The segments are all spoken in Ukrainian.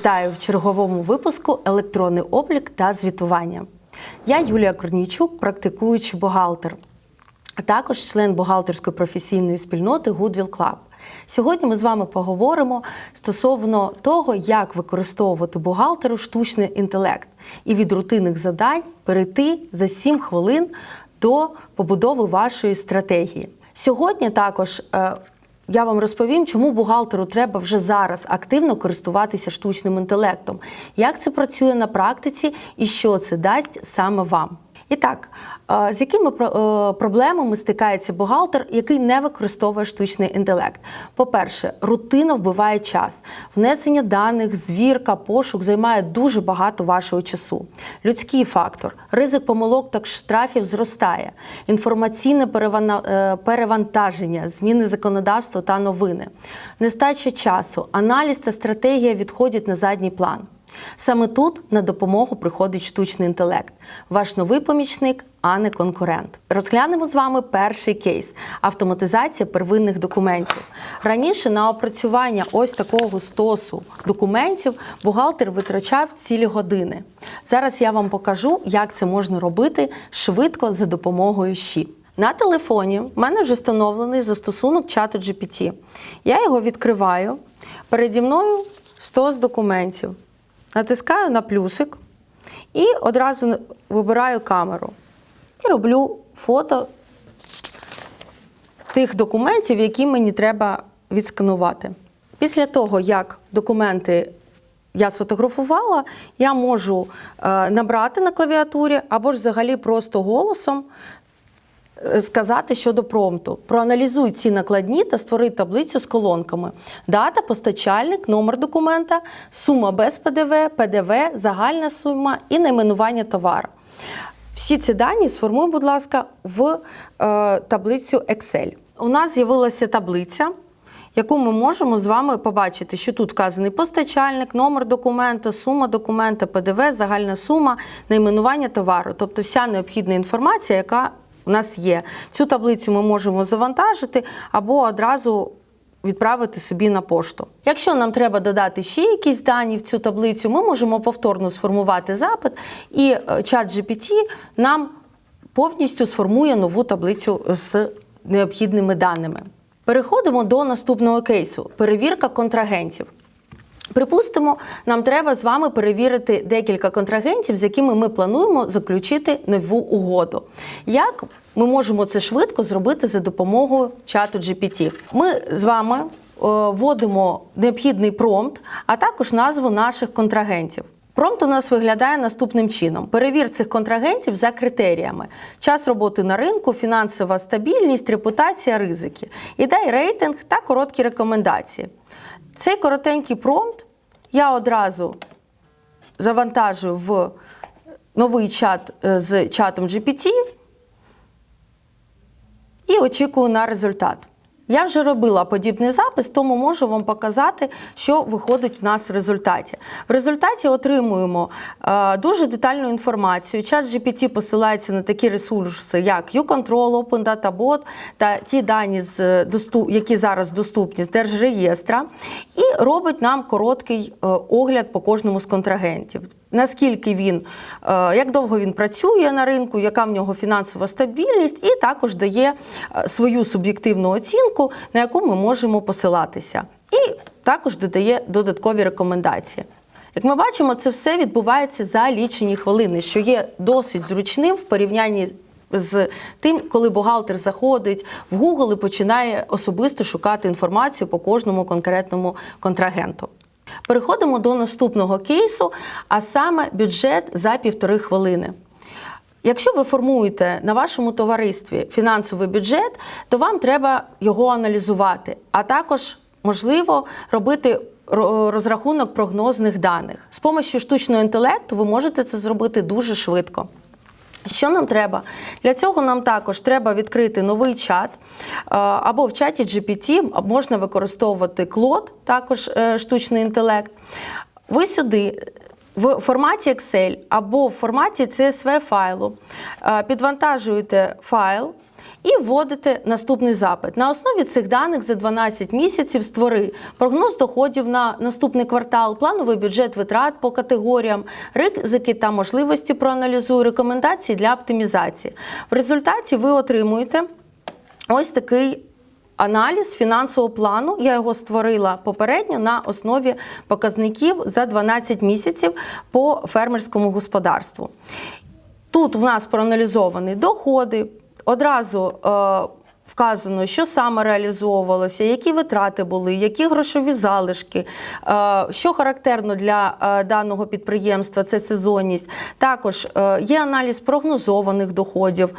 Вітаю в черговому випуску Електронний облік та звітування. Я Юлія Корнійчук, практикуючий бухгалтер, а також член бухгалтерської професійної спільноти Goodwill Club. Сьогодні ми з вами поговоримо стосовно того, як використовувати бухгалтеру штучний інтелект і від рутинних завдань перейти за 7 хвилин до побудови вашої стратегії. Сьогодні також е, я вам розповім, чому бухгалтеру треба вже зараз активно користуватися штучним інтелектом, як це працює на практиці і що це дасть саме вам. І так, е, з якими е, проблемами стикається бухгалтер, який не використовує штучний інтелект? По-перше, рутина вбиває час. Внесення даних, звірка, пошук займає дуже багато вашого часу. Людський фактор, ризик помилок та штрафів зростає, інформаційне е, перевантаження, зміни законодавства та новини, нестача часу, аналіз та стратегія відходять на задній план. Саме тут на допомогу приходить штучний інтелект, ваш новий помічник, а не конкурент. Розглянемо з вами перший кейс автоматизація первинних документів. Раніше на опрацювання ось такого стосу документів бухгалтер витрачав цілі години. Зараз я вам покажу, як це можна робити швидко за допомогою ЩІ. На телефоні в мене вже встановлений застосунок чату GPT. Я його відкриваю. Переді мною стос документів. Натискаю на плюсик і одразу вибираю камеру. І роблю фото тих документів, які мені треба відсканувати. Після того, як документи я сфотографувала, я можу е, набрати на клавіатурі або ж взагалі просто голосом сказати щодо промпту. Проаналізуй ці накладні та створи таблицю з колонками. Дата, постачальник, номер документа, сума без ПДВ, ПДВ, загальна сума і найменування товару. Всі ці дані сформуй, будь ласка, в е, таблицю Excel. У нас з'явилася таблиця, яку ми можемо з вами побачити, що тут вказаний постачальник, номер документа, сума документа, ПДВ, загальна сума, найменування товару, тобто вся необхідна інформація, яка нас є. Цю таблицю ми можемо завантажити або одразу відправити собі на пошту. Якщо нам треба додати ще якісь дані в цю таблицю, ми можемо повторно сформувати запит, і е, чат GPT нам повністю сформує нову таблицю з необхідними даними. Переходимо до наступного кейсу перевірка контрагентів. Припустимо, нам треба з вами перевірити декілька контрагентів, з якими ми плануємо заключити нову угоду. Як ми можемо це швидко зробити за допомогою чату GPT? Ми з вами е, вводимо необхідний промпт, а також назву наших контрагентів. Промпт у нас виглядає наступним чином: перевір цих контрагентів за критеріями: час роботи на ринку, фінансова стабільність, репутація, ризики. І дай рейтинг та короткі рекомендації. Цей коротенький промпт я одразу завантажую в новий чат е, з чатом GPT і очікую на результат. Я вже робила подібний запис, тому можу вам показати, що виходить в нас в результаті. В результаті отримуємо е, дуже детальну інформацію. Чат GPT посилається на такі ресурси, як YouControl, Open Data Bot та ті дані, які зараз доступні з Держреєстра, і робить нам короткий е, огляд по кожному з контрагентів. Наскільки він, е, як довго він працює на ринку, яка в нього фінансова стабільність, і також дає е, свою суб'єктивну оцінку, на яку ми можемо посилатися. І також додає додаткові рекомендації. Як ми бачимо, це все відбувається за лічені хвилини, що є досить зручним в порівнянні з тим, коли бухгалтер заходить в Google і починає особисто шукати інформацію по кожному конкретному контрагенту. Переходимо до наступного кейсу, а саме бюджет за півтори хвилини. Якщо ви формуєте на вашому товаристві фінансовий бюджет, то вам треба його аналізувати, а також можливо робити розрахунок прогнозних даних. З допомогою штучного інтелекту ви можете це зробити дуже швидко. Що нам треба? Для цього нам також треба відкрити новий чат або в чаті GPT можна використовувати Клод, також е, штучний інтелект. Ви сюди в форматі Excel або в форматі CSV файлу е, підвантажуєте файл і вводите наступний запит. На основі цих даних за 12 місяців створи прогноз доходів на наступний квартал, плановий бюджет витрат по категоріям, ризики та можливості проаналізуй, рекомендації для оптимізації. В результаті ви отримуєте ось такий. Аналіз фінансового плану я його створила попередньо на основі показників за 12 місяців по фермерському господарству. Тут в нас проаналізовані доходи, одразу е, вказано, що саме реалізовувалося, які витрати були, які грошові залишки, е, що характерно для е, даного підприємства, це сезонність. Також є аналіз прогнозованих доходів,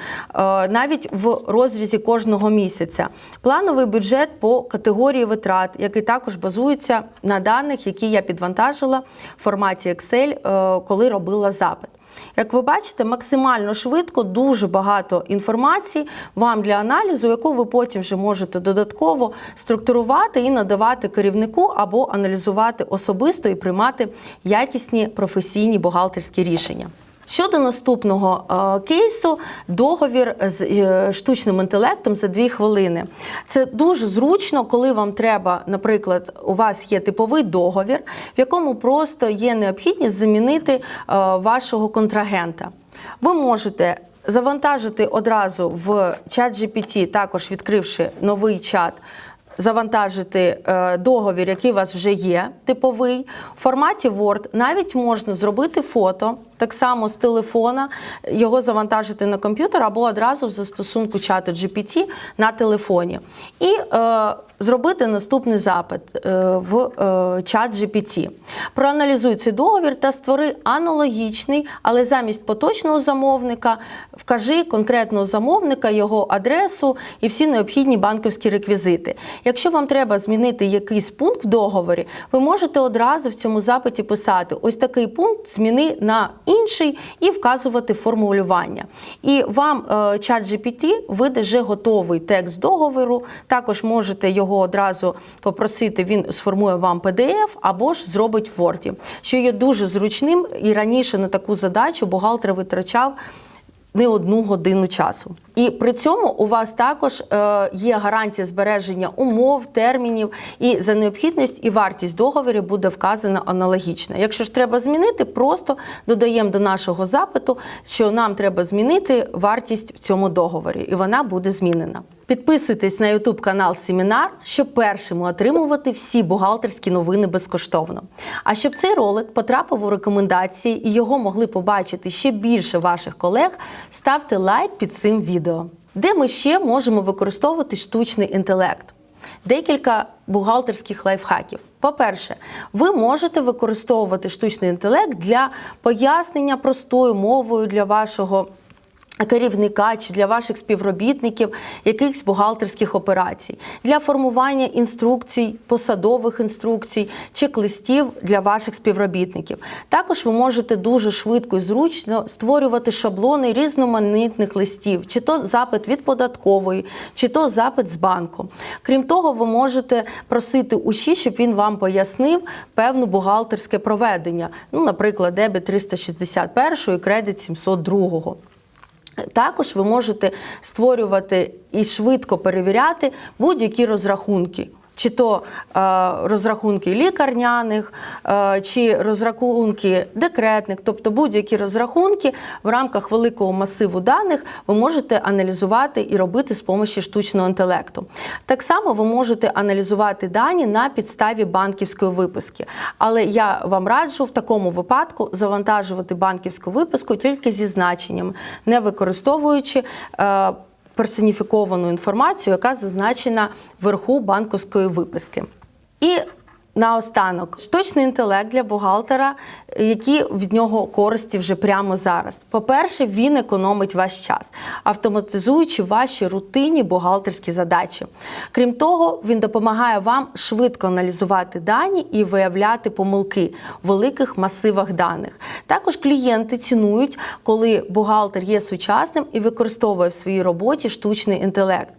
навіть в розрізі кожного місяця. Плановий бюджет по категорії витрат, який також базується на даних, які я підвантажила в форматі Excel, коли робила запит. Як ви бачите, максимально швидко, дуже багато інформації вам для аналізу, яку ви потім вже можете додатково структурувати і надавати керівнику або аналізувати особисто і приймати якісні професійні бухгалтерські рішення. Щодо наступного е, кейсу, договір з е, штучним інтелектом за дві хвилини. Це дуже зручно, коли вам треба, наприклад, у вас є типовий договір, в якому просто є необхідність замінити е, вашого контрагента. Ви можете завантажити одразу в чат GPT, також відкривши новий чат завантажити договір, який у вас вже є, типовий, в форматі Word. Навіть можна зробити фото, так само з телефона, його завантажити на комп'ютер або одразу в застосунку чату GPT на телефоні. І е, зробити наступний запит е, в е, чат GPT. Проаналізуй цей договір та створи аналогічний, але замість поточного замовника вкажи конкретного замовника, його адресу і всі необхідні банківські реквізити. Якщо вам треба змінити якийсь пункт в договорі, ви можете одразу в цьому запиті писати ось такий пункт зміни на інший і вказувати формулювання. І вам е, чат GPT видає вже готовий текст договору. Також можете його одразу попросити, він сформує вам PDF або ж зробить в Word, що є дуже зручним і раніше на таку задачу бухгалтер витрачав не одну годину часу. І при цьому у вас також е, є гарантія збереження умов, термінів, і за необхідність і вартість договорів буде вказана аналогічно. Якщо ж треба змінити, просто додаємо до нашого запиту, що нам треба змінити вартість в цьому договорі, і вона буде змінена. Підписуйтесь на YouTube канал Семінар, щоб першими отримувати всі бухгалтерські новини безкоштовно. А щоб цей ролик потрапив у рекомендації і його могли побачити ще більше ваших колег, ставте лайк під цим відео. Де ми ще можемо використовувати штучний інтелект? Декілька бухгалтерських лайфхаків. По-перше, ви можете використовувати штучний інтелект для пояснення простою мовою для вашого керівника чи для ваших співробітників якихось бухгалтерських операцій, для формування інструкцій, посадових інструкцій, чек-листів для ваших співробітників. Також ви можете дуже швидко і зручно створювати шаблони різноманітних листів, чи то запит від податкової, чи то запит з банку. Крім того, ви можете просити УЩІ, щоб він вам пояснив певне бухгалтерське проведення, ну, наприклад, дебет 361 і кредит 702. Також ви можете створювати і швидко перевіряти будь-які розрахунки. Чи то е, розрахунки лікарняних, е, чи розрахунки декретних, тобто будь-які розрахунки в рамках великого масиву даних ви можете аналізувати і робити з допомогою штучного інтелекту. Так само ви можете аналізувати дані на підставі банківської виписки. Але я вам раджу в такому випадку завантажувати банківську виписку тільки зі значеннями, не використовуючи. Персоніфіковану інформацію, яка зазначена вверху банківської виписки. І Наостанок, штучний інтелект для бухгалтера, які від нього користі вже прямо зараз. По-перше, він економить ваш час, автоматизуючи ваші рутинні бухгалтерські задачі. Крім того, він допомагає вам швидко аналізувати дані і виявляти помилки в великих масивах даних. Також клієнти цінують, коли бухгалтер є сучасним і використовує в своїй роботі штучний інтелект.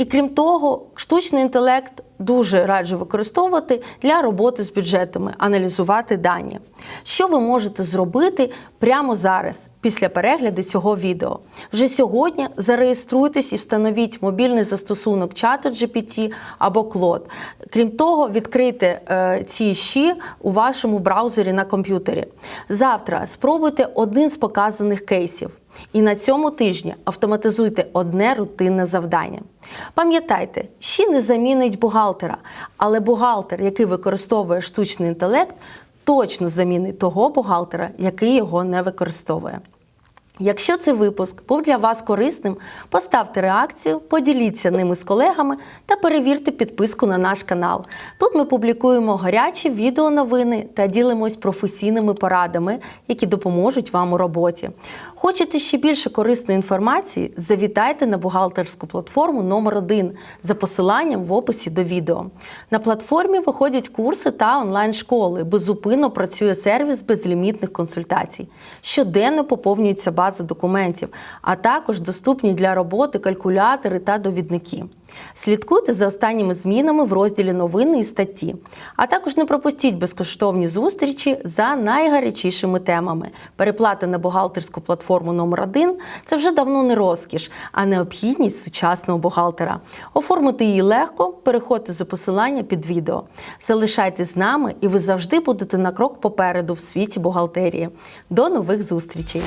І крім того, штучний інтелект дуже раджу використовувати для роботи з бюджетами, аналізувати дані. Що ви можете зробити прямо зараз, після перегляду цього відео? Вже сьогодні зареєструйтесь і встановіть мобільний застосунок чату GPT або Claude. Крім того, відкрийте е, ці щі у вашому браузері на комп'ютері. Завтра спробуйте один з показаних кейсів. І на цьому тижні автоматизуйте одне рутинне завдання. Пам'ятайте, ще не замінить бухгалтера, але бухгалтер, який використовує штучний інтелект, точно замінить того бухгалтера, який його не використовує. Якщо цей випуск був для вас корисним, поставте реакцію, поділіться ними з колегами та перевірте підписку на наш канал. Тут ми публікуємо гарячі відеоновини та ділимось професійними порадами, які допоможуть вам у роботі. Хочете ще більше корисної інформації? Завітайте на бухгалтерську платформу номер 1 за посиланням в описі до відео. На платформі виходять курси та онлайн-школи. Безупинно працює сервіс безлімітних консультацій. Щоденно поповнюється база документів, а також доступні для роботи калькулятори та довідники. Слідкуйте за останніми змінами в розділі новини і статті. А також не пропустіть безкоштовні зустрічі за найгарячішими темами. Переплата на бухгалтерську платформу номер 1 це вже давно не розкіш, а необхідність сучасного бухгалтера. Оформити її легко, переходьте за посилання під відео. Залишайтесь з нами, і ви завжди будете на крок попереду в світі бухгалтерії. До нових зустрічей!